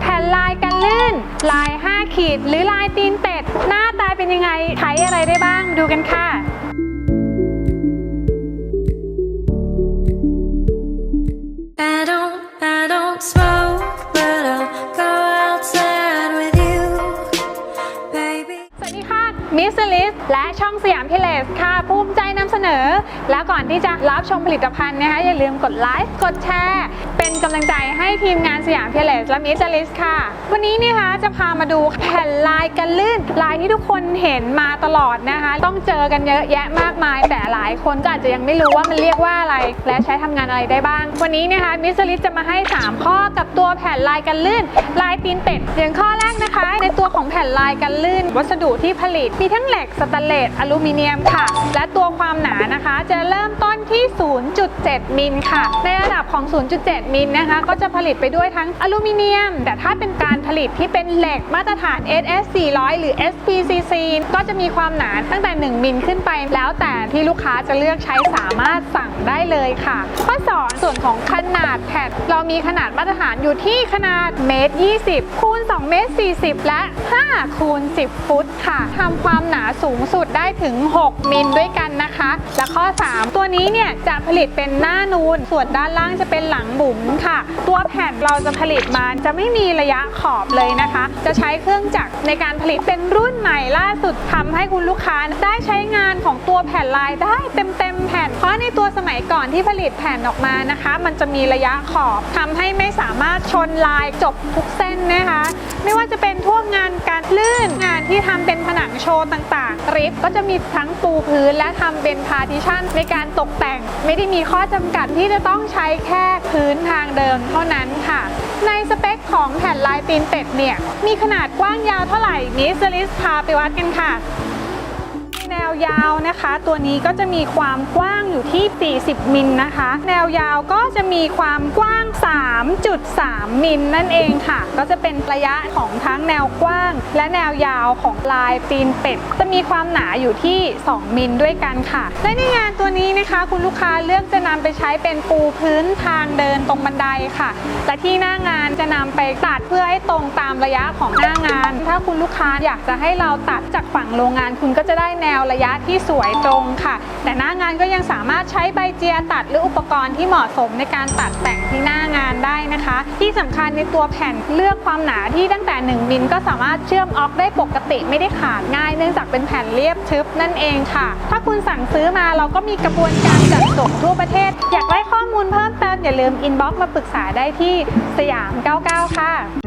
แผ่นลายกันลื่น ลาย 5 ขีด หรือลายตีนเป็ด หน้าตาเป็นยังไงใช้อะไรได้บ้างดูกันค่ะ มิสลิสและช่องสยามพิเลสค่ะภูมิใจนำเสนอ แล้วก่อนที่จะรับชมผลิตภัณฑ์นะคะอย่าลืมกดไลค์กดแชร์ เป็นกำลังใจให้ทีมงานสยามพิเลสและมิสลิสค่ะ วันนี้นะคะจะพามาดูแผ่นลายกันลื่น ลายที่ทุกคนเห็นมาตลอดนะคะ ต้องเจอกันเยอะแยะมากมาย แต่หลายคนก็อาจจะยังไม่รู้ว่ามันเรียกว่าอะไร และใช้ทำงานอะไรได้บ้าง วันนี้นะคะมิสลิสจะมาให้ 3 ข้อกับตัวแผ่นลายกันลื่น ลายตีนเป็ดอย่างข้อแรกนะคะ ในตัวของแผ่นลายกันลื่น วัสดุที่ผลิตมีทั้งเหล็กสแตนเลสอลูมิเนียมค่ะ และตัวความหนานะคะ จะเริ่มต้นที่ 0.7 มิลค่ะ ในระดับของ 0.7 มิลนะคะ ก็จะผลิตไปด้วยทั้งอลูมิเนียม แต่ถ้าเป็นการผลิตที่เป็นเหล็กมาตรฐาน SS 400 หรือ SPCC ก็จะมีความหนาตั้งแต่ 1 มิลขึ้นไป แล้วแต่ที่ลูกค้าจะเลือกใช้สามารถสั่งได้เลยค่ะ ข้อ 2 ส่วนของขนาดแผ่นเรามีขนาดมาตรฐานอยู่ที่ขนาดเมตร20คูณ2เมตร40 และ5คูณ10 ฟุตค่ะทำความความหนาสูงสุดได้ถึง 6 มิลด้วยกันนะคะ และข้อ 3 ตัวนี้เนี่ยจะผลิตเป็นหน้านูน ส่วนด้านล่างจะเป็นหลังบุ๋มค่ะ ตัวแผ่นเราจะผลิตมาจะไม่มีระยะขอบเลยนะคะ จะใช้เครื่องจักรในการผลิตเป็นรุ่นใหม่ล่าสุดทำให้คุณลูกค้าได้ใช้งานของตัวแผ่นลายได้เต็มๆแผ่น เพราะในตัวสมัยก่อนที่ผลิตแผ่นออกมานะคะ มันจะมีระยะขอบทำให้ไม่สามารถชนลายจบทุกเส้นนะคะ ไม่ว่าจะเป็นพวกงานการลื่นงานที่ทำเป็น โชว์ต่างๆริฟก็จะมีทั้งปูพื้นและทำเป็นพาร์ติชันในการตกแต่ง ไม่ได้มีข้อจำกัดที่จะต้องใช้แค่พื้นทางเดินเท่านั้นค่ะ ในสเปคของแผ่นลายตีนเป็ดเนี่ย มีขนาดกว้างยาวเท่าไหร่มิสลิสพาไปวัดกันค่ะแน วยาวนะคะ ตัวนี้ก็จะมีความกว้างอยู่ที่ 40 มิลนะคะ แนวยาวก็จะมีความกว้าง 3.3 มิลนั่นเองค่ะ ก็จะเป็นระยะของทั้งแนวกว้าง และแนวยาวของลายตีนเป็ด จะมีความหนาอยู่ที่ 2 มิลด้วยกันค่ะ และในงานตัวนี้นะคะ คุณลูกค้าเลือกจะนำไปใช้เป็นปูพื้นทางเดินตรงบันไดค่ะ และที่หน้างานจะนำไปตัดเพื่อให้ตรงตามระยะของหน้างาน ถ้าคุณลูกค้าอยากจะให้เราตัดจากฝั่งโรงงาน คุณก็จะได้แนวระยะที่สวยตรงค่ะ แต่หน้างานก็ยังสามารถใช้ใบเจียตัดหรืออุปกรณ์ที่เหมาะสมในการตัดแต่งที่หน้างานได้นะคะ ที่สำคัญในตัวแผ่นเลือกความหนาที่ตั้งแต่ 1 มิลก็สามารถเชื่อมออกได้ปกติไม่ได้ขาดง่าย เนื่องจากเป็นแผ่นเรียบทึบนั่นเองค่ะ ถ้าคุณสั่งซื้อมาเราก็มีกระบวนการจัดส่งทั่วประเทศ อยากได้ข้อมูลเพิ่มเติมอย่าลืมอินบ็อกซ์มาปรึกษาได้ที่สยาม 99 ค่ะ